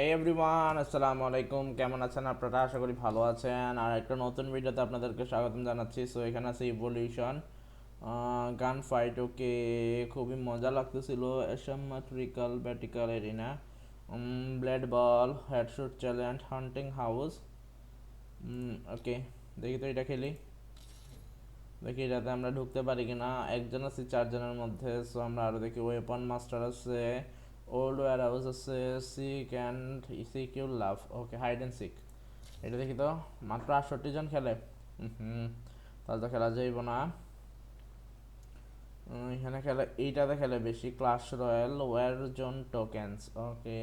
এই এভরিওয়ান আসসালামু আলাইকুম কেমন আছেন আপনারা? আশা করি ভালো আছেন। আর একটা নতুন ভিডিওতে আপনাদেরকে স্বাগতম জানাচ্ছি। সো এখানে আছে ইভলিউশন গান ফাইট ওকে খুবই মজা লাগতেছিল। Asymmetrical ব্যাটিক্যাল arena blade ball headshot challenge hunting house okay দেখি তো এটা খেলি। দেখি এটাতে আমরা ঢুকতে পারি কিনা। একজন আছে, চারজনের মধ্যে। সো আমরা আরও দেখি। ওয়েপন মাস্টার আছে। ওল্ড ওয়ার হাউস আছে seek and seek you love okay hide and seek এটা দেখি তো, মাত্র আটষট্টি জন খেলে। হুম তাহলে তো খেলা যাইব না। এখানে খেলে, এইটাতে খেলে বেশি। Class royale war zone tokens okay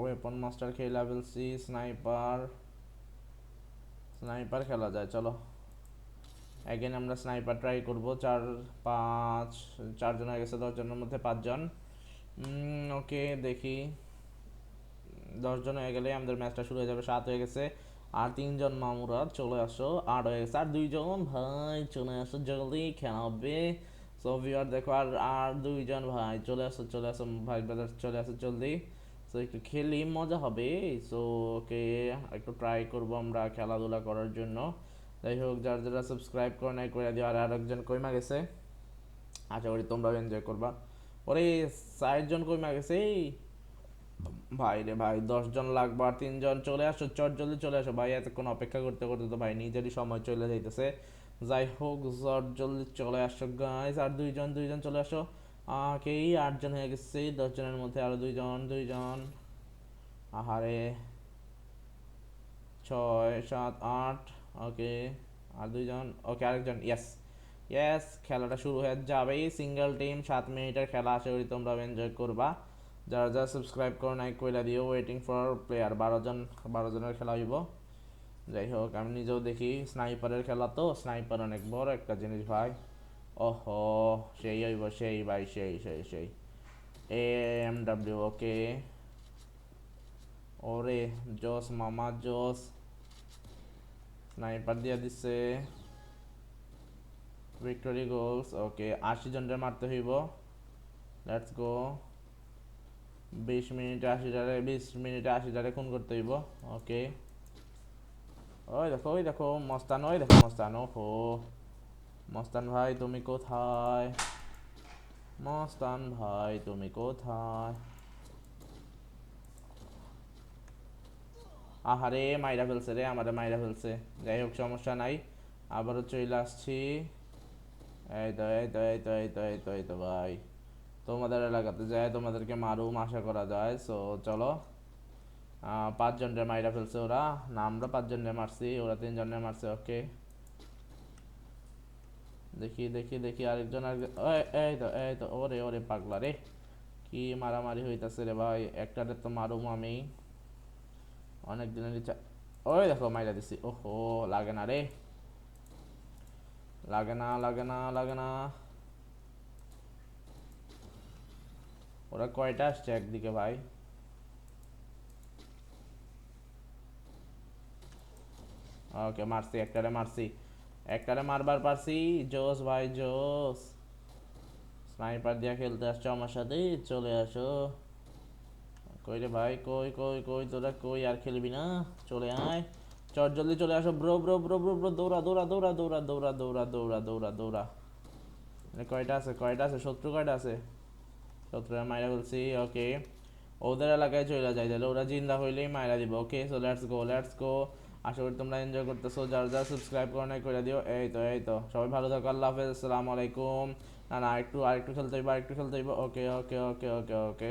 weapon master খেয়ে লেভেল সি স্নাইপার স্নাইপার খেলা যায়, চলো। অ্যাগেন আমরা স্নাইপার ট্রাই করব। চার, পাঁচ, চারজন হয়ে গেছে, দশজনের মধ্যে পাঁচজন। ওকে দেখি। দশজন হয়ে গেলে আমাদের ম্যাচটা শুরু হয়ে যাবে। সাত হয়ে গেছে। আর তিনজন মামুরা চলে আসো। আট হয়ে গেছে। আর দুইজন, ভাই, চলে আসো। জলদি খেলা হবে সো ভিউয়ার দেখো, আর আর দুইজন, ভাই, চলে আসো চলে আসো, ভাই ব্রাদার চলে আসো, জলদি। সো একটু খেলি, মজা হবে। সো ওকে একটু ট্রাই করব আমরা খেলাধুলা করার জন্য। যাই হোক, যারা যারা সাবস্ক্রাইব করে নাই করে দিও। আর আরেকজন কইমা গেছে। আশা করি তোমরাও এনজয় করবা। ওরে ষাটজন কইমা গেছে, এই! ভাই রে ভাই, দশজন লাগবে আর তিনজন চলে আসো, চট জলদি চলে আসো। ভাই, এতক্ষণ অপেক্ষা করতে করতে তো ভাই নিজেরই সময় চলে যাইতেছে। যাই হোক চট জলদি চলে আসো গাইস আর দুইজন দুইজন চলে আসো। কেই আটজন হয়ে গেছে। দশজনের মধ্যে আরও দুইজন দুইজন। আহারে, ছয়, সাত, আট। ওকে, আর দুইজন, ওকে, আরেকজন ইয়েস ইয়েস খেলাটা শুরু হয়ে যাবে সিঙ্গেল টিম সাত মিনিটের খেলা, আশা করি তোমরা এনজয় করবা। যারা যারা সাবস্ক্রাইব করো নাই কইলা দিও ওয়েটিং ফর প্লেয়ার বারো জন, বারো জনের খেলা হইব। যাই হোক, আমি নিজেও দেখি স্নাইপারের খেলা তো স্নাইপার অনেক বড় একটা জিনিস ভাই। ওহো, সেই হইব, সেই ভাই, সেই সেই সেই। এ এম ডাব্লিউ ওকে ওরে, জোস, মামা, জোস। স্নাইপার দিয়ে দিচ্ছে ভিক্টোরি গোলস ওকে আশি জনের মারতে হইব। লেটস গো বিশ মিনিটে আশি জারে বিশ মিনিটে আশি জারে খুন করতে হইব ওকে ওই দেখো ওই দেখো, মস্তান, ওই দেখো, মস্তান ও মস্তান ভাই, তুমি কোথায়? মস্তান ভাই, তুমি কোথায়? আহারে, মাইরা ফেলছে রে আমাদের মাইরা ফেলছে। যাই হোক সমস্যা নাই। আবারও চলে আসছি। এই তো এই তো এই তো এই তো এই তো এই তো ভাই। তোমাদের এলাকাতে যায়, তোমাদেরকে মারুম আশা করা যায়। সো চলো। পাঁচজনের মাইরা ফেলছে ওরা। না, আমরা পাঁচজনের মারছি, ওরা তিনজনের মারছে, ওকে। দেখি দেখি দেখি, আরেকজন আরেকজন এই তো এই তো, ওরে ওরে পাগলা রে। কি মারামারি হইতাছে রে ভাই, একটারে তো মারুম আমি। অনেক দিনের ওই দেখো মাইরা দিছি। ওহো, লাগে না রে। লাগে না লাগে না লাগে না। ওরা কয়টা আসছে একদিকে ভাই? ওকে, মারছি, একটারে মারছি। একটারে মারবার পারছি। জোস ভাই, জোস। স্নাইপার দিয়ে খেলতে আসছো আমার সাথে, চলে আসো। কই রে ভাই, কই কই কই, তোরা কই? আর খেলবি না? চলে আয়। চট জলদি চলে আসো। Bro bro bro bro bro, দৌড়া দৌড়া দৌড়া দৌড়া দৌড়া দৌড়া দৌড়া দৌড়া দৌড়া। কয়টা আছে? কয়টা আছে? শত্রু কয়টা আছে? শত্রুরা মাইরা বলছি ওকে। ওদের এলাকায় চলে যাই। তাহলে ওরা জিন্দা হইলেই মাইরা দিব। Okay so let's go let's go আশা করি তোমরা এনজয় করতেছো। যার, যারা সাবস্ক্রাইব করে নাই করে দিও। এই তো এই তো। সবাই ভালো থাকো। আল্লাহ হাফেজ। আসসালামু আলাইকুম। না না একটু আরেকটু খেলতে হইব, আরেকটু খেলতে হইব। ওকে ওকে ওকে ওকে ওকে।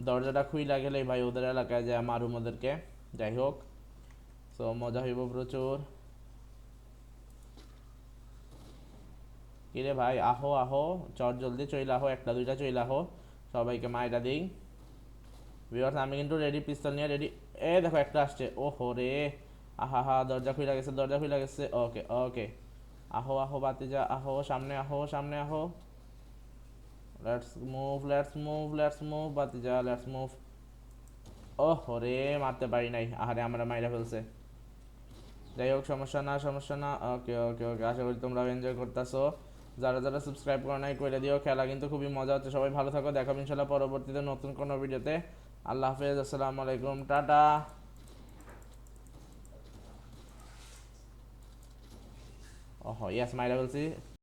দরজাটা খুইলা গেলেই ভাই ওদের এলাকায় যায় মারুম ওদেরকে। যাই হোক সো মজা হইব প্রচুর। কিরে ভাই, আহো আহো, চট জলদি চইলা আহো, একটা, দুইটা চইলা আহো, সবাইকে মাইরা দিই। ভিউয়ার্স আমি কিন্তু রেডি পিস্তল নিয়ে রেডি এ, দেখো একটা আসছে, ওহো রে। আহা হা দরজা খুলে গেছে, দরজা খুলে গেছে, ওকে ওকে। আহো আহো, বাতি যা, আহো, সামনে আহো সামনে আহো। Let's move let's move let's move বাতি যা লেটস মুভ ওহ রে মারতে পারি নাই। আহারে আমরা মাইরা ফেলছে। যাই হোক সমস্যা না সমস্যা না। ওকে ওকে ওকে আশা করি তোমরা এনজয় করতেছো। যারা যারা সাবস্ক্রাইব করে নাই করে দিও। খেলা কিন্তু খুবই মজা হচ্ছে। সবাই ভালো থাকো দেখাবো ইনশাল্লাহ পরবর্তীতে নতুন কোনো ভিডিওতে। আল্লাহ হাফেজ আসসালামু আলাইকুম tata. Oh yes, my level C.